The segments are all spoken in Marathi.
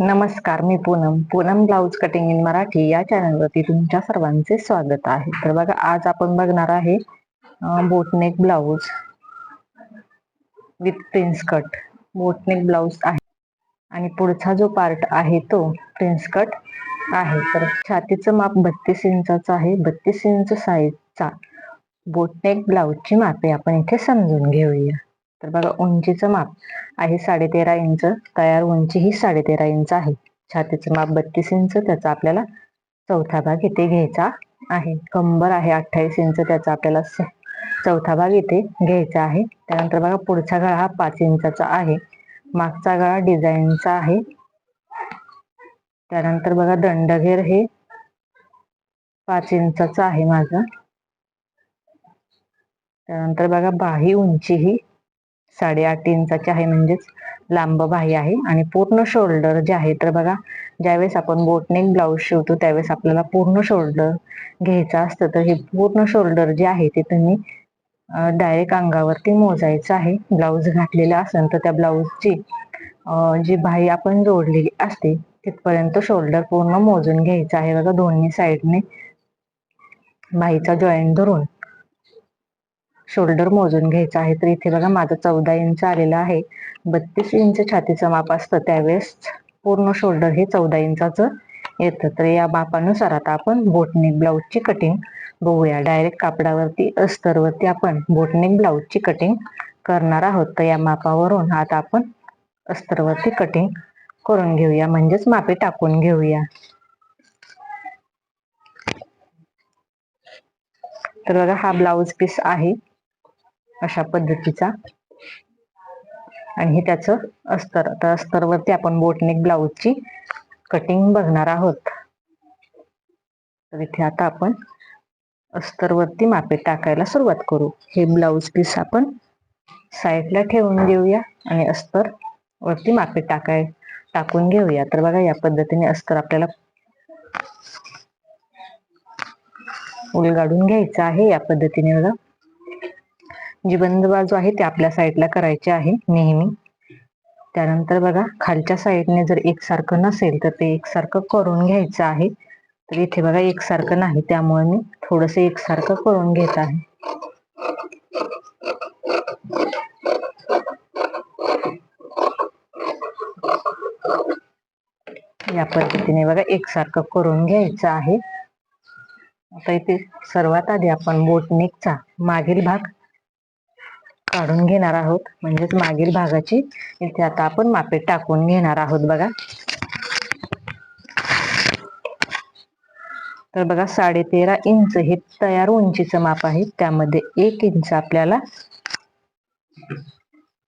नमस्कार मी Poonam. Poonam blouse cutting in Marathi या चॅनलवरती तुमच्या सर्वांचे स्वागत आहे. तर बघा आज आपण बघणार आहे boatneck blouse with prince cut boatneck blouse आहे. आणि पुढचा जो पार्ट आहे तो प्रिन्स कट आहे. तर छातीचं माप बत्तीस इंचाचं आहे. बत्तीस इंच साईजचा बोटनेक ब्लाऊजची मापे आपण इथे समजून घेऊया. तर बघा उंचीचं माप आहे साडेतेरा इंच. तयार उंची ही साडेतेरा इंच आहे. छातीचं माप बत्तीस इंच. त्याचा आपल्याला चौथा भाग इथे घ्यायचा आहे. कंबर आहे अठ्ठावीस इंच. त्याचा आपल्याला चौथा भाग इथे घ्यायचा आहे. त्यानंतर बघा पुढचा गळा हा पाच इंचाचा आहे. मागचा गळा डिझाईनचा आहे. त्यानंतर बघा दंडघेर हे पाच इंचाचा आहे माझा. त्यानंतर बघा बाही उंची ही साडेआठ इंचाची आहे म्हणजेच लांब बाही आहे. आणि पूर्ण शोल्डर जे आहे तर बघा ज्यावेळेस आपण बोटनेक ब्लाऊज शिवतो त्यावेळेस आपल्याला पूर्ण शोल्डर घ्यायचं असतं. तर हे पूर्ण शोल्डर जे आहे ते तुम्ही डायरेक्ट अंगावरती मोजायचं आहे. ब्लाऊज घातलेला असेल तर त्या ब्लाऊजची जी बाही आपण जोडलेली असते तिथपर्यंत शोल्डर पूर्ण मोजून घ्यायचं आहे. बघा दोन्ही साईडने बाईचा जॉईंट धरून. शोल्डर मोजून घ्यायचं आहे. तर इथे बघा माझं चौदा इंच आलेलं आहे. बत्तीस इंच छातीचं माप असतं. त्यावेळेस पूर्ण शोल्डर हे चौदा इंचाचं येतं. तर या मापानुसार आता आपण बोटनेक ब्लाऊजची कटिंग बघूया. डायरेक्ट कापडावरती अस्तरवरती आपण बोटनेक ब्लाऊजची कटिंग करणार आहोत. तर या मापावरून आता आपण अस्तरवरती कटिंग करून घेऊया. म्हणजेच मापे टाकून घेऊया. तर बघा हा ब्लाऊज पीस आहे. अशा पद्धतीचा. आणि हे त्याचं अस्तर तर अस्तरवरती आपण बोटनेक ब्लाऊजची कटिंग बघणार आहोत. तर इथे आता आपण अस्तरवरती मापे टाकायला सुरुवात करू. हे ब्लाऊज पीस आपण साईडला ठेवून घेऊया आणि अस्तर वरती मापे टाकाय टाकून घेऊया. तर बघा या पद्धतीने अस्तर आपल्याला उलगाडून घ्यायचं आहे. या पद्धतीने बघा. जी बंद बाजू आहे ती आपल्या साईडला करायची आहे नेहमी. त्यानंतर बघा खालच्या साईडने जर एकसारखं नसेल तर ते एकसारखं करून घ्यायचं आहे. तर इथे बघा एकसारखं नाही त्यामुळे मी थोडस एकसारखं करून घेत आहे. या पद्धतीने बघा एकसारखं करून घ्यायचं आहे. आता इथे सर्वात आधी आपण बोटनेकचा मागील भाग काढून घेणार आहोत. म्हणजेच मागील भागाची. इथे आता आपण मापे टाकून घेणार आहोत बघा. तर बघा साडे तेरा इंच हे तयार उंचीचं माप आहे. त्यामध्ये एक इंच आपल्याला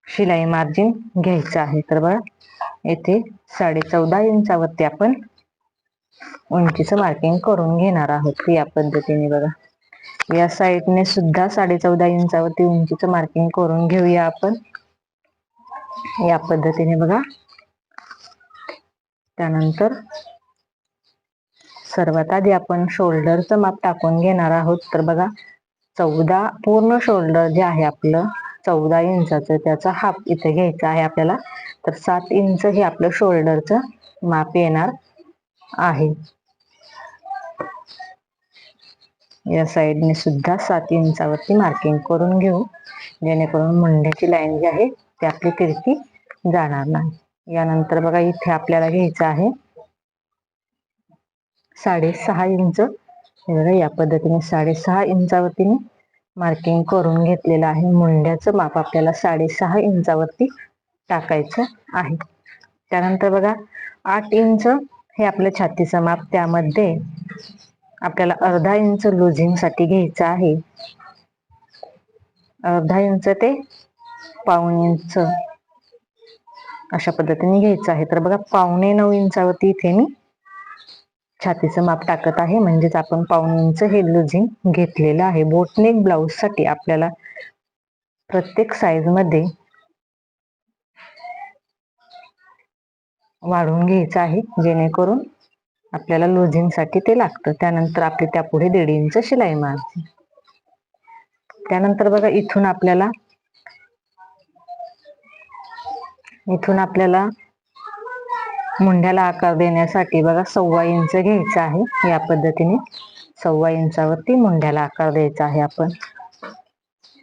शिलाई मार्जिन घ्यायचं आहे. तर बघा येथे साडे चौदा इंचावरती आपण उंचीचं मार्किंग करून घेणार आहोत. या पद्धतीने बघा. या साईडने सुद्धा साडे चौदा इंचावरती उंचीचं मार्किंग करून घेऊया आपण. या पद्धतीने बघा. त्यानंतर सर्वात आधी आपण शोल्डरचं माप टाकून घेणार आहोत. तर बघा चौदा पूर्ण शोल्डर जे आहे आपलं चौदा इंचाचं त्याचा हाफ इथे घ्यायचा आहे आपल्याला. तर सात इंच हे आपलं शोल्डरचं माप येणार आहे. या साईडने सुद्धा सात इंचावरती मार्किंग करून घेऊ. जेणेकरून मुंड्याची लाईन जी आहे ती आपली तिरकी जाणार नाही. यानंतर बघा इथे आपल्याला घ्यायचं आहे. साडेसहा इंच. बघा या पद्धतीने साडेसहा इंचावरती मी मार्किंग करून घेतलेलं आहे. मुंड्याचं माप आपल्याला साडेसहा इंचावरती टाकायचं आहे. त्यानंतर बघा आठ इंच हे आपलं छातीचं माप. त्यामध्ये आपल्याला अर्धा इंच लुझिंगसाठी घ्यायचं आहे. अर्धा इंच ते पाऊण इंच अशा पद्धतीने घ्यायचं आहे. तर बघा पावणे नऊ इंचावरती इथे मी छातीचं माप टाकत आहे. म्हणजेच आपण पाऊण इंच हे लुझिंग घेतलेलं आहे. बोटनेक ब्लाऊजसाठी आपल्याला प्रत्येक साईजमध्ये वाढवून घ्यायचं आहे. जेणेकरून आपल्याला लोझिंगसाठी ते लागतं. त्यानंतर आपली त्या पुढे दीड इंच शिलाई मारते. त्यानंतर बघा इथून आपल्याला इथून आपल्याला मुंड्याला आकार देण्यासाठी बघा सव्वा इंच घ्यायचं आहे. या पद्धतीने सव्वा इंचावरती मुंड्याला आकार द्यायचा आहे आपण.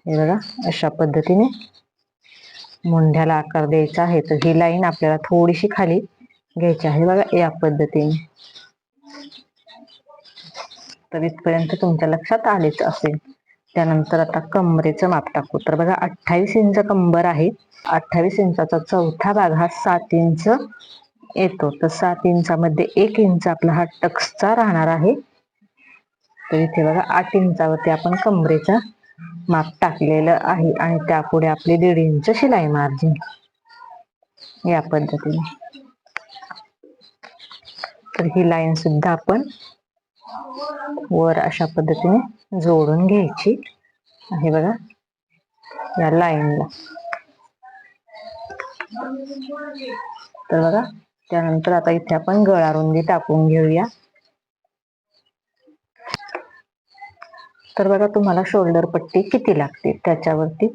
हे बघा अशा पद्धतीने मुंढ्याला आकार द्यायचा आहे. तर ही लाईन आपल्याला थोडीशी खाली घ्यायची आहे बघा या पद्धतीने. तर इथपर्यंत तुमच्या लक्षात आलेच असेल. त्यानंतर आता कमरेचं माप टाकू. तर बघा अठ्ठावीस इंच कंबर आहे. अठ्ठावीस इंचाचा चौथा भाग हा सात इंच येतो. तर सात इंचामध्ये एक इंच आपला हा टक्सचा राहणार आहे. तर इथे बघा आठ इंचावरती आपण कमरेचा माप टाकलेलं आहे आणि त्यापुढे आपली दीड इंच शिलाई मार्जिन. या पद्धतीने. तर ही लाईन सुद्धा आपण वर अशा पद्धतीने जोडून घ्यायची. आहे बघा या लाईनला तर बघा त्यानंतर आता इथे आपण गळा रुंदी टाकून घेऊया. तर बघा तुम्हाला शोल्डर पट्टी किती लागते त्याच्यावरती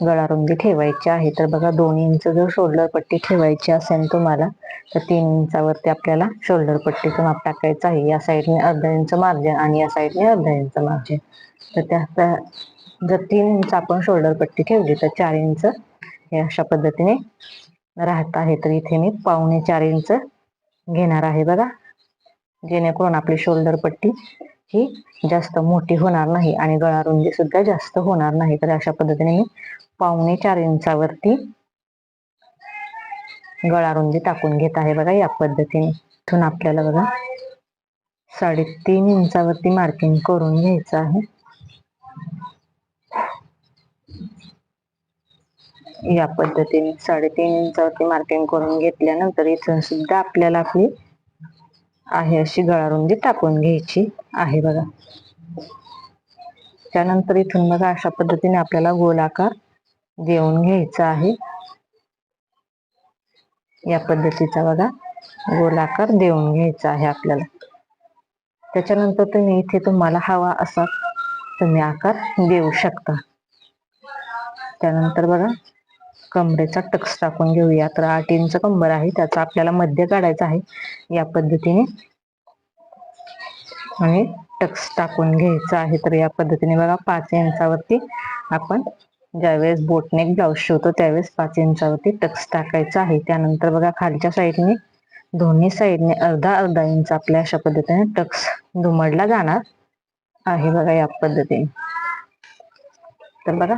गळा रुंदी ठेवायची आहे. तर बघा दोन इंच जर शोल्डर पट्टी ठेवायची असेल तुम्हाला तर तीन इंचावरती आपल्याला शोल्डर पट्टीचं माप टाकायचं आहे. या साईडने अर्धा इंच मार्जिन आणि या साईडने अर्धा इंच मार्जिन. तर त्या जर तीन इंच आपण शोल्डर पट्टी ठेवली तर चार इंच हे अशा पद्धतीने राहत आहे. तर इथे मी पावणे चार इंच घेणार आहे बघा. जेणेकरून आपली शोल्डर पट्टी ही जास्त मोठी होणार नाही आणि गळा रुंदी सुद्धा जास्त होणार नाही. तर अशा पद्धतीने मी पावणे चार इंचावरती गळा रुंदी टाकून घेत आहे बघा या पद्धतीने इथून आपल्याला बघा साडेतीन इंचावरती मार्किंग करून घ्यायचं आहे. या पद्धतीने साडेतीन इंचावरती मार्किंग करून घेतल्यानंतर इथून सुद्धा आपल्याला आपली आहे अशी गळारुंदी टाकून घ्यायची. आहे बघा. त्यानंतर इथून बघा अशा पद्धतीने आपल्याला गोलाकार देऊन घ्यायचा आहे. या पद्धतीचा बघा गोलाकार देऊन घ्यायचा आहे आपल्याला. त्याच्यानंतर तुम्ही इथे तुम्हाला हवा असा तुम्ही आकार देऊ शकता. त्यानंतर बघा कमरेचा टक्स टाकून घेऊया. तर आठ इंच कंबर आहे. त्याचा आपल्याला मध्य काढायचा आहे. या पद्धतीने आणि टक्स टाकून घ्यायचा आहे. तर या पद्धतीने बघा पाच इंचावरती आपण ज्यावेळेस बोटनेक ब्लाऊज शिवतो त्यावेळेस पाच इंचावरती टक्स टाकायचा आहे. त्यानंतर बघा खालच्या साईडने दोन्ही साईडने अर्धा अर्धा इंच आपल्या अशा पद्धतीने टक्स दुमडला जाणार आहे बघा या पद्धतीने. तर बघा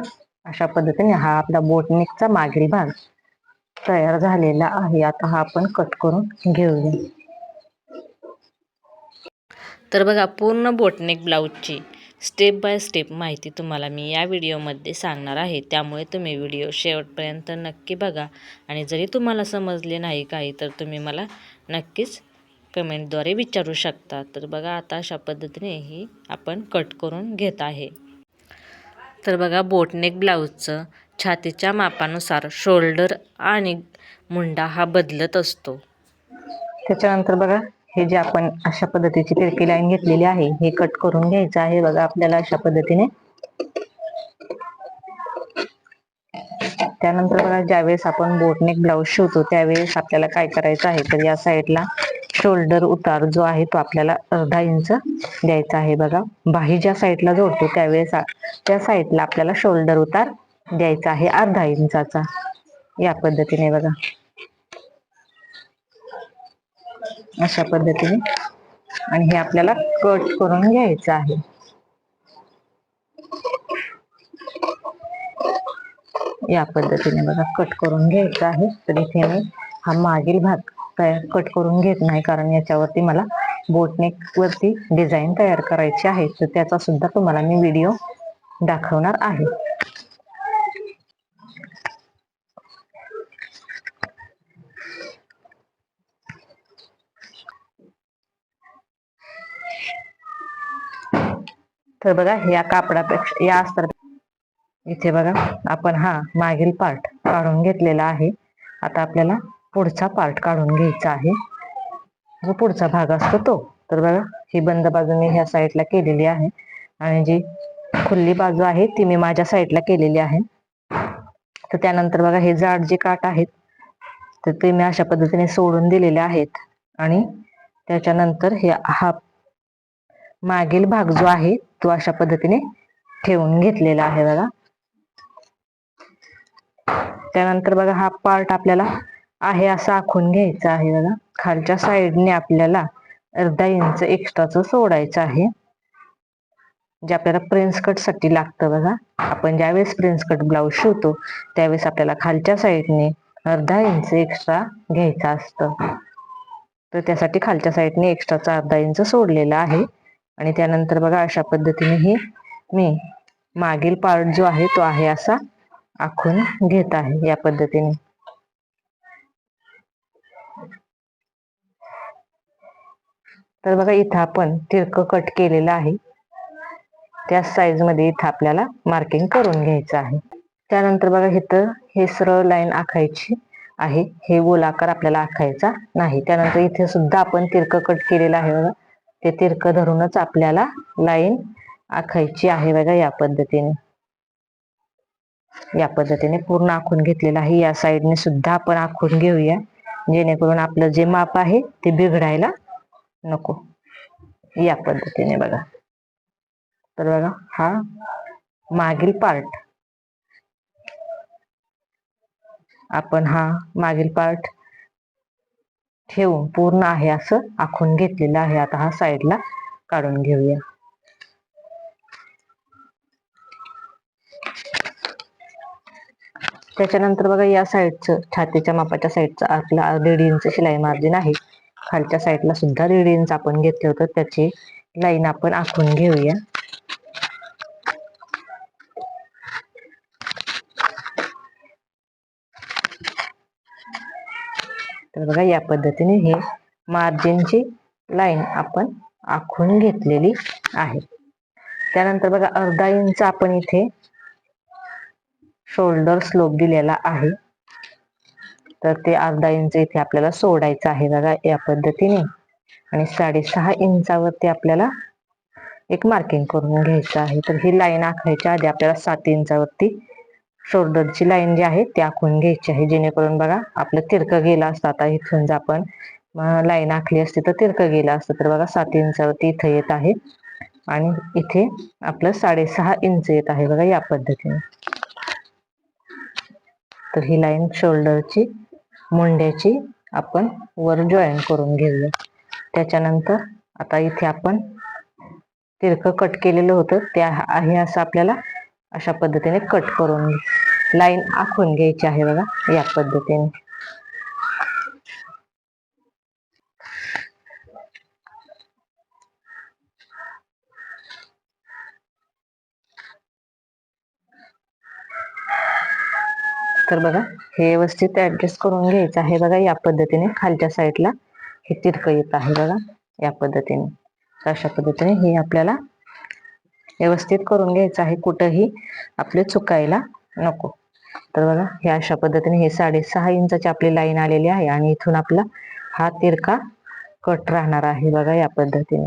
अशा पद्धतीने हा आपला बोटनिकचा मागील भाग तयार झालेला आहे. आता हा आपण कट करून घेऊया. तर बघा पूर्ण बोटनेक ब्लाऊजची स्टेप बाय स्टेप माहिती तुम्हाला मी या व्हिडिओमध्ये सांगणार आहे. त्यामुळे तुम्ही व्हिडिओ शेवटपर्यंत नक्की बघा. आणि जरी तुम्हाला समजले नाही काही तर तुम्ही मला नक्कीच कमेंटद्वारे विचारू शकता. तर बघा आता अशा पद्धतीने ही आपण कट करून घेत आहे. तर बघा बोटनेक ब्लाऊजचं छातीच्या मापानुसार शोल्डर आणि मुंडा हा बदलत असतो. त्याच्यानंतर बघा हे जे आपण अशा पद्धतीची तिरकी लाईन घेतलेली आहे हे कट करून घ्यायचं आहे. बघा आपल्याला अशा पद्धतीने. त्यानंतर बघा ज्यावेळेस आपण बोटनेक ब्लाऊज शिवतो त्यावेळेस आपल्याला काय करायचं आहे? तर या साईडला शोल्डर उतार जो आहे तो आपल्याला अर्धा इंच द्यायचा आहे. बघा बाही ज्या साईडला जोडतो त्यावेळेस त्या साईडला आपल्याला शोल्डर उतार द्यायचा आहे अर्धा इंचाचा या पद्धतीने बघा. अशा पद्धतीने. आणि हे आपल्याला कट करून घ्यायचं आहे. या पद्धतीने बघा कट करून घ्यायचं आहे. तर इथे मी हा मागील भाग तयार कट करून घेत नाही कारण याच्यावरती मला बोटनेक वरती डिझाईन तयार करायची आहे. तर त्याचा सुद्धा तुम्हाला मी व्हिडिओ दाखवणार आहे. तर बघा या कापडापेक्षा या अस्तर इथे बघा आपण हा मागील पार्ट काढून घेतलेला आहे. आता आपल्याला पुढचा पार्ट काढून घ्यायचा आहे. जो पुढचा भाग असतो तो. तर बघा ही बंद बाजू मी ह्या साईडला केलेली आहे. आणि जी खुल्ली बाजू आहे ती मी माझ्या साईडला केलेली आहे. तर त्यानंतर बघा हे जाड जे काट आहेत तर ते मी अशा पद्धतीने सोडून दिलेले आहेत. आणि त्याच्यानंतर हे हा मागील भाग जो आहे तो अशा पद्धतीने ठेवून घेतलेला आहे बघा. त्यानंतर बघा हा पार्ट आपल्याला आहे असा आखून घ्यायचा आहे बघा. खालच्या साईडने आपल्याला अर्धा इंच एक्स्ट्राच सोडायचं आहे. जे आपल्याला प्रिन्स कटसाठी लागतं बघा. आपण ज्यावेळेस प्रिन्स कट ब्लाऊज शिवतो त्यावेळेस आपल्याला खालच्या साईडने अर्धा इंच एक्स्ट्रा घ्यायचा असतं. तर त्यासाठी खालच्या साईडने एक्स्ट्राचा अर्धा इंच सोडलेला आहे. आणि त्यानंतर बघा अशा पद्धतीने हे मी मागील पार्ट जो आहे तो आहे असा आखून घेत आहे या पद्धतीने. तर बघा इथं आपण तिरक कट केलेलं आहे. त्या साईजमध्ये इथं आपल्याला मार्किंग करून घ्यायचं आहे. त्यानंतर बघा इथं हे सरळ लाईन आखायची आहे. हे गोलाकार आपल्याला आखायचा नाही. त्यानंतर इथे सुद्धा आपण तिरक कट केलेलं आहे बघा. ते तिरकं धरूनच आपल्याला लाईन आखायची आहे बघा या पद्धतीने. या पद्धतीने पूर्ण आखून घेतलेला आहे. या साईडने सुद्धा आपण आखून घेऊया. जेणेकरून आपलं जे माप आहे ते बिघडायला नको. या पद्धतीने बघा. तर बघा हा मागील पार्ट आपण हा मागील पार्ट ठेवून पूर्ण आहे असं आखून घेतलेलं आहे. आता हा साईडला काढून घेऊया. त्याच्यानंतर बघा या साईडचं छातीच्या मापाच्या साईडचं आपला दीड इंच शिलाई मार्जिन आहे. खालच्या साईडला सुद्धा दीड इंच आपण घेतलं होतं. त्याची लाईन आपण आखून घेऊया. तर बघा या पद्धतीने हे मार्जिनची लाईन आपण आखून घेतलेली आहे. त्यानंतर बघा अर्धा इंच आपण इथे शोल्डर स्लोप दिलेला आहे. तर ते अर्धा इंच इथे आपल्याला सोडायचं आहे बघा या पद्धतीने. आणि साडेसहा इंचावरती आपल्याला एक मार्किंग करून घ्यायचं आहे. तर ही लाईन आखायच्या आधी आपल्याला सात इंचावरती शोल्डरची लाईन जी आहे ती आखून घ्यायची आहे. जेणेकरून बघा आपलं तिरकं गेलं असतं. आता इथून जर आपण लाईन आखली असती तर तिरकं गेलं असतं. तर बघा सात इंचावरती इथं येत आहे. आणि इथे आपलं साडेसहा इंच येत आहे बघा या पद्धतीने. तर ही लाईन शोल्डरची मुंड्याची आपण वर जॉईन करून घेऊया. त्याच्यानंतर आता इथे आपण तिरकं कट केलेलं होतं. त्या आहे असं आपल्याला अशा पद्धतीने कट करून लाईन आखून घ्यायची आहे बघा या पद्धतीने. तर बघा हे व्यवस्थित ऍडजस्ट करून घ्यायचं आहे बघा या पद्धतीने खालच्या साईडला हे तिरकं येत आहे बघा या पद्धतीने. तर अशा पद्धतीने हे आपल्याला व्यवस्थित करून घ्यायचं आहे. कुठंही आपले चुकायला नको. तर बघा हे अशा पद्धतीने हे साडेसहा इंचाची आपली लाईन आलेली आहे आणि इथून आपला हा तिरका कट राहणार आहे बघा या पद्धतीने.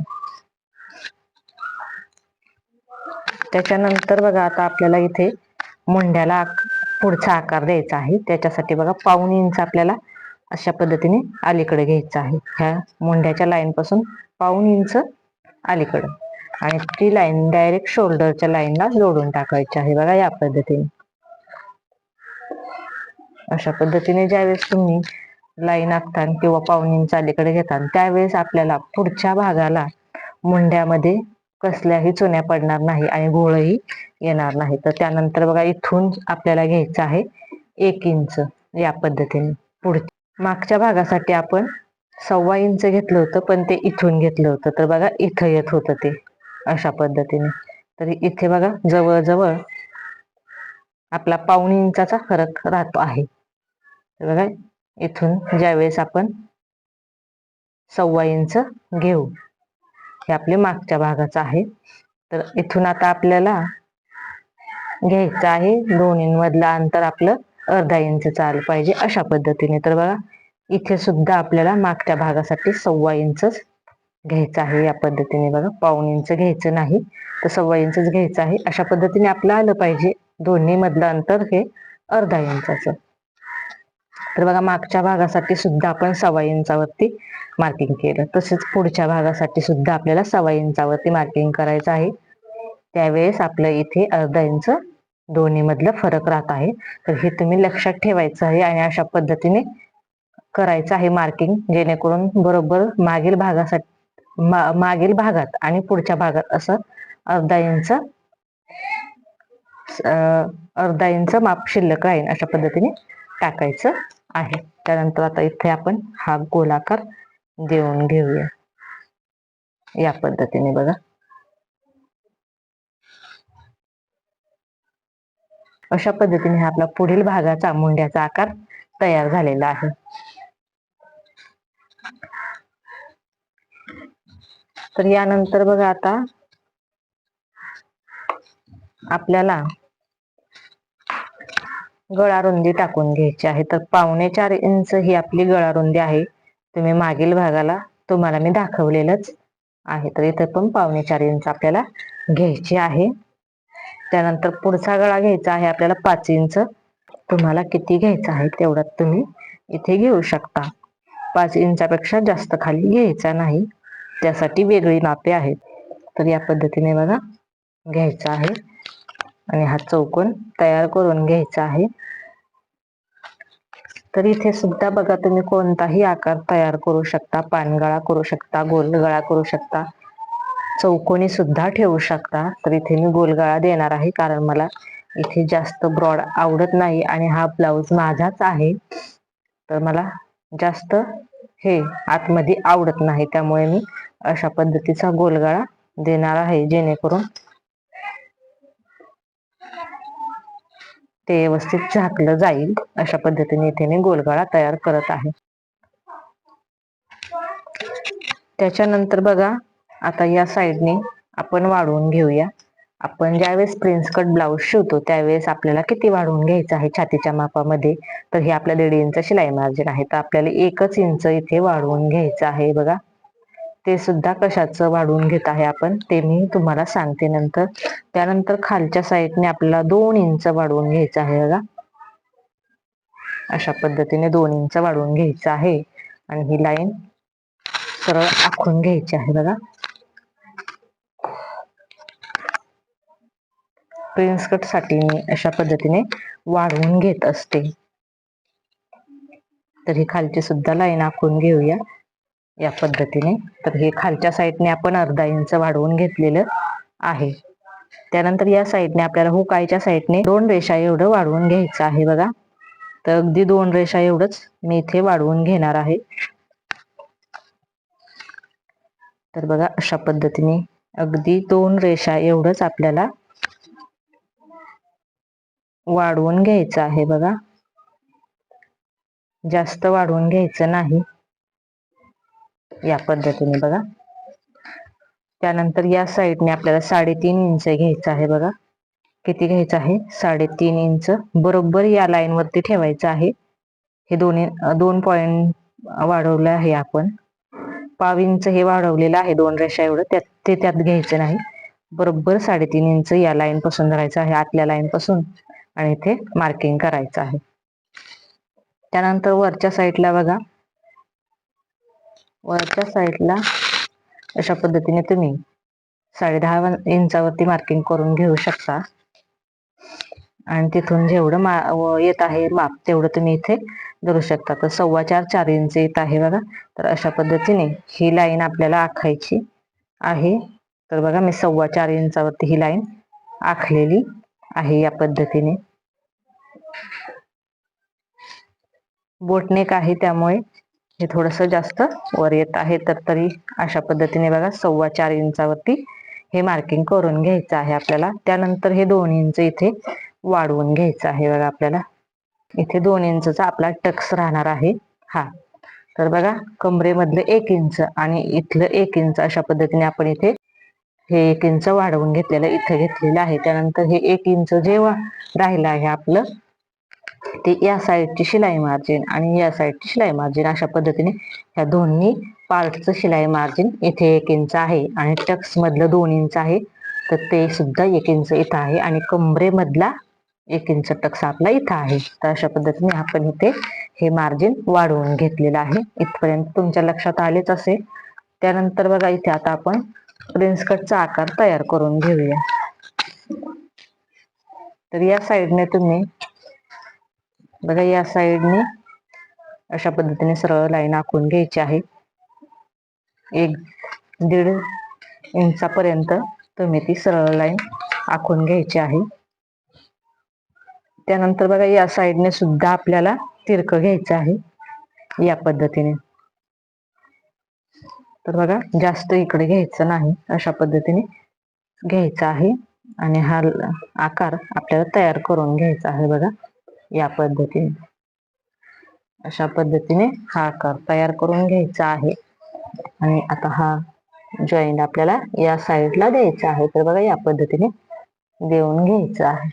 त्याच्यानंतर बघा आता आपल्याला इथे मुंड्याला पुढचा आकार द्यायचा आहे. त्याच्यासाठी बघा पाऊण इंच आपल्याला अशा पद्धतीने अलीकडे घ्यायचं आहे. ह्या मुंड्याच्या लाईन पासून पाऊण इंच अलीकडे. आणि ती लाईन डायरेक्ट शोल्डरच्या लाईनला जोडून टाकायची आहे. बघा या पद्धतीने. अशा पद्धतीने ज्यावेळेस तुम्ही लाईन आखता किंवा पाहुणींचा अलीकडे घेता त्यावेळेस आपल्याला पुढच्या भागाला मुंड्यामध्ये कसल्याही चुन्या पडणार नाही आणि घोळही येणार नाही. तर त्यानंतर बघा इथून आपल्याला घ्यायचं आहे एक इंच या पद्धतीने. पुढ मागच्या भागासाठी आपण सव्वा इंच घेतलं होतं पण ते इथून घेतलं होतं. तर बघा इथं येत होतं ते. अशा पद्धतीने. तर इथे बघा जवळजवळ आपला पाऊण इंचाचा फरक राहतो आहे. तर बघा इथून ज्यावेळेस आपण सव्वा इंच घेऊ हे आपले मागच्या भागाचं आहे. तर इथून आता आपल्याला घ्यायचं आहे दोन्हीमधलं अंतर आपलं अर्धा इंच चालू पाहिजे अशा पद्धतीने. तर बघा इथे सुद्धा आपल्याला मागच्या भागासाठी सव्वा इंचच घ्यायचं आहे या पद्धतीने. बघा पाऊण इंच घ्यायचं नाही तर सव्वा इंचच घ्यायचं आहे. अशा पद्धतीने आपलं आलं पाहिजे. दोन्ही मधलं अंतर हे अर्धा इंचाचं. तर बघा मागच्या भागासाठी सुद्धा आपण सव्वा इंचावरती मार्किंग केलं. तसेच पुढच्या भागासाठी सुद्धा आपल्याला सव्वा इंचावरती मार्किंग करायचं आहे. त्यावेळेस आपलं इथे अर्धा इंच दोन्ही मधलं फरक राहत आहे. तर हे तुम्ही लक्षात ठेवायचं आहे आणि अशा पद्धतीने करायचं आहे मार्किंग जेणेकरून बरोबर मागील भागासाठी मा- मागील भागात आणि पुढच्या भागात असं अर्धा इंच अर्धा इंच माप शिल्लक राहील अशा पद्धतीने टाकायचं आहे. त्यानंतर आता इथे आपण हा गोलाकार देऊन घेऊया. या पद्धतीने बघा. अशा पद्धतीने हा आपला पुढील भागाचा मुंड्याचा आकार तयार झालेला आहे. तर यानंतर बघा आता. आपल्याला गळा रुंदी टाकून घ्यायची आहे. तर पावणे चार इंच ही आपली गळा रुंदी आहे. तुम्ही मागील भागाला तुम्हाला मी दाखवलेलंच आहे. तर इथे पण पावणे चार इंच आपल्याला घ्यायची आहे. त्यानंतर पुढचा गळा घ्यायचा आहे. आपल्याला पाच इंच तुम्हाला किती घ्यायचा आहे तेवढ्यात तुम्ही इथे घेऊ शकता. पाच इंचापेक्षा जास्त खाली घ्यायचा नाही. त्यासाठी वेगळी नापे आहेत. तर या पद्धतीने बघा घ्यायचा आहे. आणि हा चौकोन तयार करून घ्यायचा आहे. तर इथे सुद्धा बघा तुम्ही कोणताही आकार तयार करू शकता. पानगळा करू शकता गोलगळा करू शकता. चौकोनी सुद्धा ठेवू शकता. तर इथे मी गोलगळा देणार आहे कारण मला इथे जास्त ब्रॉड आवडत नाही आणि हा ब्लाऊज माझाच आहे. तर मला जास्त हे आतमध्ये आवडत नाही त्यामुळे मी अशा पद्धतीचा गोलगाळा देणार आहे जेणेकरून ते व्यवस्थित झाकलं जाईल अशा पद्धतीने इथे मी गोलगाळा तयार करत आहे. त्याच्यानंतर बघा आता या साईडने आपण वाढवून घेऊया. आपण ज्यावेळेस प्रिन्स कट ब्लाऊज शिवतो त्यावेळेस आपल्याला किती वाढवून घ्यायचं आहे छातीच्या मापामध्ये? तर हे आपल्या दीड इंच शिलाई मार्जिन आहे. तर आपल्याला एकच इंच इथे वाढवून घ्यायचं आहे बघा. ते सुद्धा कशाचं वाढवून घेत आहे आपण ते मी तुम्हाला सांगते नंतर. त्यानंतर खालच्या साईडने आपल्याला दोन इंच वाढवून घ्यायचं आहे बघा. अशा पद्धतीने दोन इंच वाढवून घ्यायचं आहे. आणि ही लाईन सरळ आखून घ्यायची आहे बघा. प्रिन्स कटसाठी मी अशा पद्धतीने वाढवून घेत असते. तर ही खालची सुद्धा लाईन आखून घेऊया. या पद्धतीने. तर हे खालच्या साईडने आपण अर्धा इंच वाढवून घेतलेलं आहे. त्यानंतर या साईडने आपल्याला हुकायच्या साईडने दोन रेषा एवढं वाढवून घ्यायचं आहे बघा. तर अगदी दोन रेषा एवढंच मी इथे वाढवून घेणार आहे. तर बघा अशा पद्धतीने अगदी दोन रेषा एवढंच आपल्याला वाढवून घ्यायचं आहे बघा. जास्त वाढवून घ्यायचं नाही. या पद्धतीने बघा. त्यानंतर या साईडने आपल्याला साडेतीन इंच घ्यायचं आहे बघा. किती घ्यायचं आहे? साडेतीन इंच बरोबर या लाईन वरती ठेवायचं आहे. हे दोन्ही दोन पॉइंट वाढवलं आहे आपण. पाव इंच हे वाढवलेलं आहे दोन रेषा एवढं. त्यात ते त्यात घ्यायचं नाही. बरोबर साडेतीन इंच या लाईन पासून धरायचं आहे आतल्या लाईन पासून. आणि इथे मार्किंग करायचं आहे. त्यानंतर वरच्या साईडला बघा. वरच्या साईडला अशा पद्धतीने तुम्ही साडे दहा इंचावरती मार्किंग करून घेऊ शकता. आणि तिथून जेवढं मा येत आहे माप तेवढं तुम्ही इथे धरू शकता. तर सव्वा चार चार इंच येत आहे बघा. तर अशा पद्धतीने ही लाईन आपल्याला आखायची आहे. तर बघा मी सव्वा चार इंचावरती ही लाईन आखलेली आहे या पद्धतीने. बोटनेक आहे त्यामुळे हे थोडस जास्त वर येत आहे तर तरी अशा पद्धतीने बघा सव्वा चार इंचावरती हे मार्किंग करून घ्यायचं आहे आपल्याला. त्यानंतर हे दोन इंच इथे वाढवून घ्यायचं आहे बघा आपल्याला. इथे दोन इंचचा आपला टक्स राहणार आहे हा. तर बघा कमरेमधलं एक इंच आणि इथलं एक इंच अशा पद्धतीने आपण इथे हे एक इंच वाढवून घेतलेलं इथं घेतलेलं आहे. त्यानंतर हे एक इंच जे राहिलं आहे आपलं ते या साईडची शिलाई मार्जिन आणि या साईडची शिलाई मार्जिन अशा पद्धतीने ह्या दोन्ही पार्टचं शिलाई मार्जिन इथे एक इंच आहे आणि टक्स मधलं दोन इंच आहे. तर ते सुद्धा एक इंच इथं आहे आणि कमरेमधला एक इंच टक्स आपला इथं आहे. तर अशा पद्धतीने आपण इथे हे मार्जिन वाढवून घेतलेलं आहे. इथपर्यंत तुमच्या लक्षात आलेच असेल. त्यानंतर बघा इथे आता आपण प्रिन्स कटचा आकार तयार करून घेऊया. तर या साईडने तुम्ही बघा या साईडने अशा पद्धतीने सरळ लाईन आखून घ्यायची आहे. एक दीड इंचापर्यंत तुम्ही ती सरळ लाईन आखून घ्यायची आहे. त्यानंतर बघा या साईडने सुद्धा आपल्याला तिरकं घ्यायचं आहे. या पद्धतीने. तर बघा जास्त इकडे घ्यायचं नाही. अशा पद्धतीने घ्यायचं आहे. आणि हा आकार आपल्याला तयार करून घ्यायचा आहे बघा. या पद्धतीने. अशा पद्धतीने हा आकार तयार करून घ्यायचा आहे. आणि आता हा जॉईंट आपल्याला या साईडला द्यायचा आहे. तर बघा या पद्धतीने देऊन घ्यायचा आहे.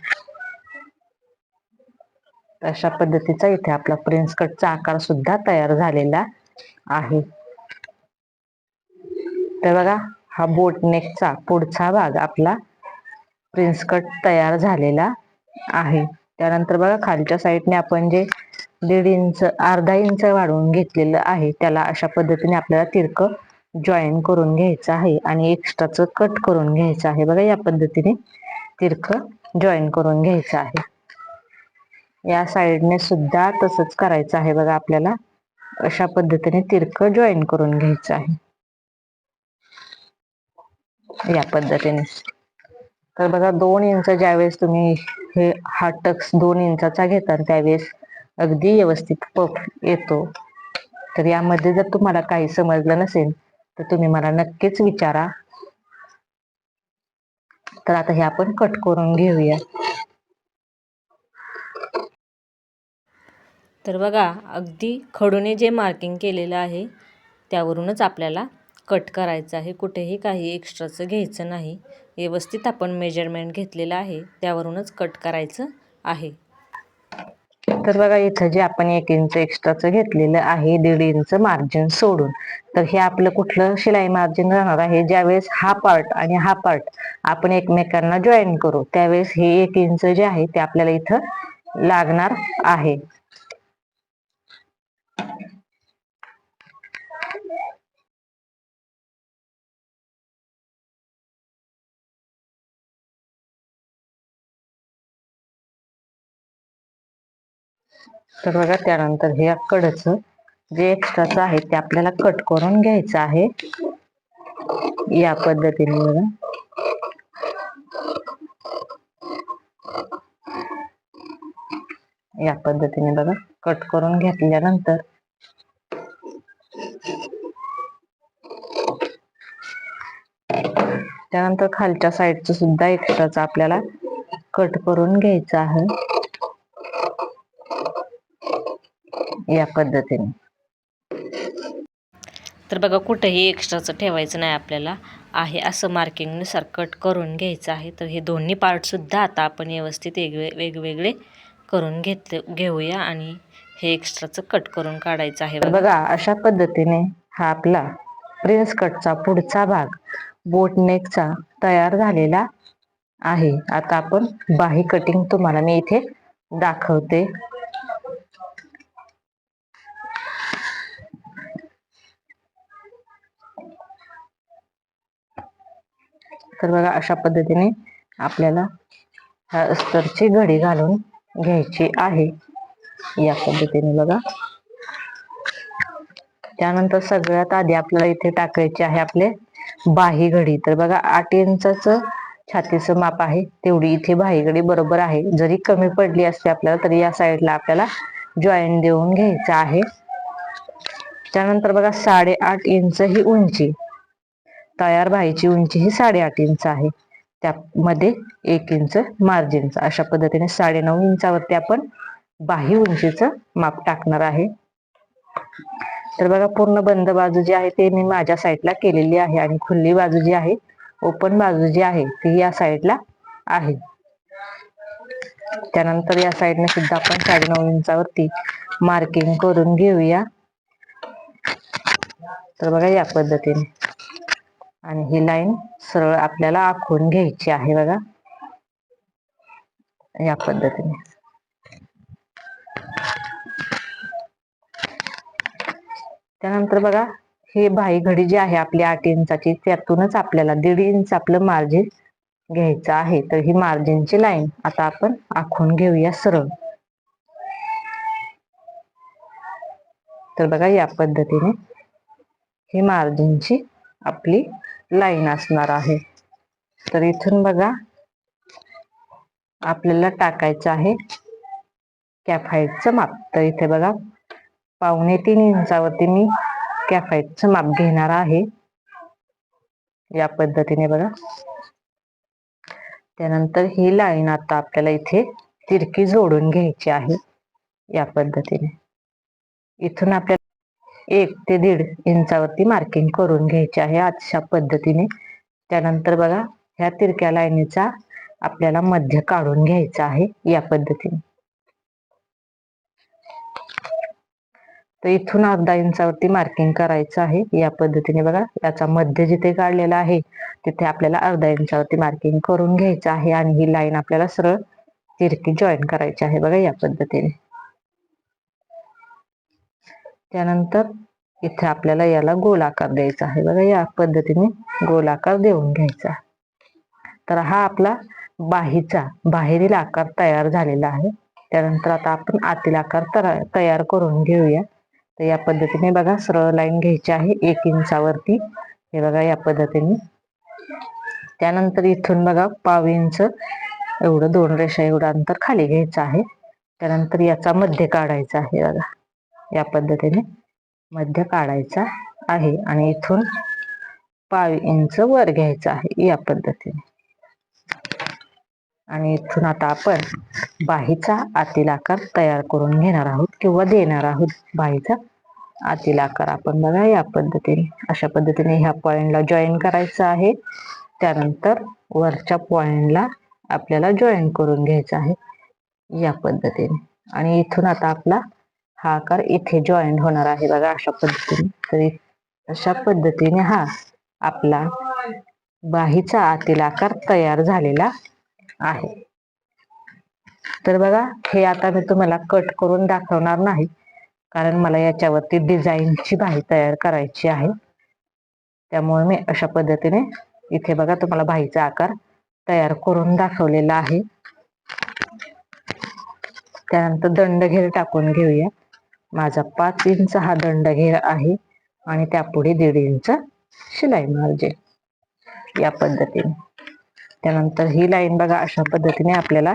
अशा पद्धतीचा इथे आपला प्रिन्स कटचा आकार सुद्धा तयार झालेला आहे. तर बघा हा बोटनेकचा पुढचा भाग आपला प्रिन्स कट तयार झालेला आहे. त्यानंतर बघा खालच्या साईडने आपण जे दीड इंच अर्धा इंच वाढवून घेतलेलं आहे त्याला अशा पद्धतीने आपल्याला तिरकं जॉईन करून घ्यायचं आहे आणि एक्स्ट्राचं कट करून घ्यायचं आहे. बघा या पद्धतीने तिरकं जॉईन करून घ्यायचं आहे. या साईडने सुद्धा तसंच करायचं आहे बघा आपल्याला. अशा पद्धतीने तिरकं जॉईन करून घ्यायचं आहे. या पद्धतीने. तर बघा दोन इंच ज्यावेळेस तुम्ही हे हा टक्स दोन इंचाचा घेता त्यावेळेस अगदी व्यवस्थित पफ येतो. तर यामध्ये जर तुम्हाला काही समजलं नसेल तर तुम्ही मला नक्कीच विचारा. तर आता हे आपण कट करून घेऊया. तर बघा अगदी खडूने जे मार्किंग केलेलं आहे त्यावरूनच आपल्याला कट करायचं आहे. कुठेही काही एक्स्ट्राचं घ्यायचं नाही. व्यवस्थित आपण मेजरमेंट घेतलेलं आहे. त्यावरूनच कट करायचं आहे. तर बघा इथं जे आपण एक इंच एक्स्ट्राचं घेतलेलं आहे दीड इंच मार्जिन सोडून. तर हे आपलं कुठलं शिलाई मार्जिन राहणार आहे? ज्यावेळेस हा पार्ट आणि हा पार्ट आपण एकमेकांना जॉईन करू त्यावेळेस हे एक इंच जे आहे ते आपल्याला इथं लागणार आहे. तर बघा त्यानंतर हे कडचं जे एक्स्ट्राचं आहे ते आपल्याला कट करून घ्यायचं आहे. या पद्धतीने बघा. या पद्धतीने बघा कट करून घेतल्यानंतर त्यानंतर खालच्या साईडचं सुद्धा एक्स्ट्राचं आपल्याला कट करून घ्यायचं आहे. या पद्धतीने. तर बघा कुठंही एक्स्ट्राचं ठेवायचं नाही आपल्याला. आहे असं मार्किंगनुसार कट करून घ्यायचं आहे. तर हे दोन्ही पार्टसुद्धा आता आपण व्यवस्थित वेगवे वेगवेगळे करून घेतले घेऊया आणि हे एक्स्ट्राचं कट करून काढायचं आहे बघा. अशा पद्धतीने हा आपला प्रिन्स कटचा पुढचा भाग बोटनेकचा तयार झालेला आहे. आता आपण बाही कटिंग तुम्हाला मी इथे दाखवते. तर बघा अशा पद्धतीने आपल्याला ह्या अस्तरची घडी घालून घ्यायची आहे. या पद्धतीने बघा. त्यानंतर सगळ्यात आधी आपल्याला इथे टाकायचे आहे आपले बाही घडी. तर बघा आठ इंचाच छातीचं माप आहे तेवढी इथे बाही घडी बरोबर आहे. जरी कमी पडली असते आपल्याला तरी या साईडला आपल्याला जॉईन देऊन घ्यायचं आहे. त्यानंतर बघा साडेआठ इंच ही उंची. तयार बाहीची उंची ही साडेआठ इंच आहे. त्यामध्ये एक इंच मार्जिनचा अशा पद्धतीने साडेनऊ इंचावरती आपण बाही उंचीचं माप टाकणार आहे. तर बघा पूर्ण बंद बाजू जी आहे ते मी माझ्या साईडला केलेली आहे आणि खुल्ली बाजू जी आहे ओपन बाजू जी आहे ती या साईडला आहे. त्यानंतर या साईडने सुद्धा आपण साडेनऊ इंचावरती मार्किंग करून घेऊया. तर बघा या पद्धतीने. आणि ही लाईन सरळ आपल्याला आखून घ्यायची आहे बघा. या पद्धतीने. त्यानंतर बघा हे भाई घडी जी आहे आपली आठ इंचाची त्यातूनच आपल्याला दीड इंच आपलं मार्जिन घ्यायचं आहे. तर ही मार्जिनची लाईन आता आपण आखून घेऊया सरळ. तर बघा या पद्धतीने ही मार्जिनची आपली लाईन असणार आहे. तर इथून बघा आपल्याला टाकायचं आहे कॅफाईटचं माप. तर इथे बघा पावणे तीन इंचावरती मी कॅफाईटचं माप घेणार आहे. या पद्धतीने बघा. त्यानंतर ही लाईन आता आपल्याला इथे तिरकी जोडून घ्यायची आहे. या पद्धतीने. इथून आपल्याला एक ते दीड इंचावरती मार्किंग करून घ्यायची आहे अशा पद्धतीने. त्यानंतर बघा ह्या तिरक्या लाईनीचा आपल्याला मध्य काढून घ्यायचा आहे या पद्धतीने. तर इथून अर्धा इंचावरती मार्किंग करायचं आहे या पद्धतीने बघा. याचा मध्य जिथे काढलेला आहे तिथे आपल्याला अर्धा इंचावरती मार्किंग करून घ्यायचं आहे आणि ही लाईन आपल्याला सरळ तिरकी जॉईन करायची आहे बघा या पद्धतीने. त्यानंतर इथे आपल्याला याला गोलाकार द्यायचा आहे. बघा या पद्धतीने गोलाकार देऊन घ्यायचा तर हा आपला बाहीचा बाहेरील आकार तयार झालेला आहे. त्यानंतर आता आपण आतील आकार तयार करून घेऊया. तर या पद्धतीने बघा सरळ लाईन घ्यायची आहे एक इंचावरती. हे बघा या पद्धतीने. त्यानंतर इथून बघा पाव इंच एवढं दोन रेषा एवढं अंतर खाली घ्यायचं आहे. त्यानंतर याचा मध्य काढायचा आहे बघा. या पद्धतीने मध्य काढायचा आहे आणि इथून पाव इंच वर घ्यायचं आहे या पद्धतीने. आणि इथून आता आपण बाहीचा आतील आकार तयार करून घेणार आहोत किंवा देणार आहोत. बाहीचा आतील आकार आपण बघा या पद्धतीने. अशा पद्धतीने ह्या पॉइंटला जॉईन करायचं आहे. त्यानंतर वरच्या पॉइंटला आपल्याला जॉईन करून घ्यायचं आहे या पद्धतीने. आणि इथून आता आपला हा आकार इथे जॉईंट होणार आहे बघा अशा पद्धतीने. तरी अशा पद्धतीने हा आपला बाहीचा आतील आकार तयार झालेला आहे. तर बघा हे आता मी तुम्हाला कट करून दाखवणार नाही कारण मला याच्यावरती डिझाईनची बाही तयार करायची आहे. त्यामुळे मी अशा पद्धतीने इथे बघा तुम्हाला बाहीचा आकार तयार करून दाखवलेला आहे. त्यानंतर दंडघेर टाकून घेऊया. माझा पाच इंच हा दंड दंडघेर आहे आणि त्यापुढे दीड इंच शिलाई मार्जिन. या पद्धतीने. त्यानंतर ही लाईन बघा अशा पद्धतीने आपल्याला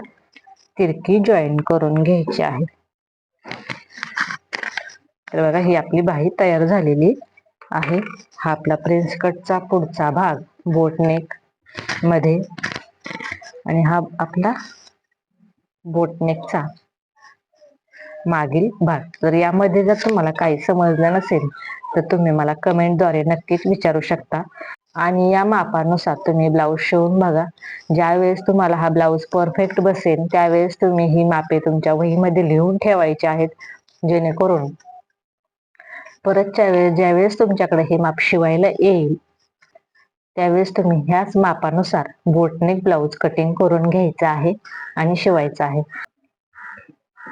तिरकी जॉईन करून घ्यायची आहे. तर बघा ही आपली बाही तयार झालेली आहे. हा आपला प्रिन्स कटचा पुढचा भाग बोटनेकमध्ये. आणि हा आपला बोटनेकचा मागील भाग. तर यामध्ये जर तुम्हाला काही समजलं नसेल तर तुम्ही मला कमेंटद्वारे नक्कीच विचारू शकता. आणि या मापानुसार तुम्ही ब्लाऊज शिवून बघा. ज्यावेळेस तुम्हाला हा ब्लाऊज परफेक्ट बसेल त्यावेळेस तुम्ही ही मापे तुमच्या वहीमध्ये लिहून ठेवायची आहेत जेणेकरून परतच्या वेळेस ज्यावेळेस तुमच्याकडे हे माप शिवायला येईल त्यावेळेस तुम्ही ह्याच मापानुसार बोटनेक ब्लाऊज कटिंग करून घ्यायचं आहे आणि शिवायचं आहे.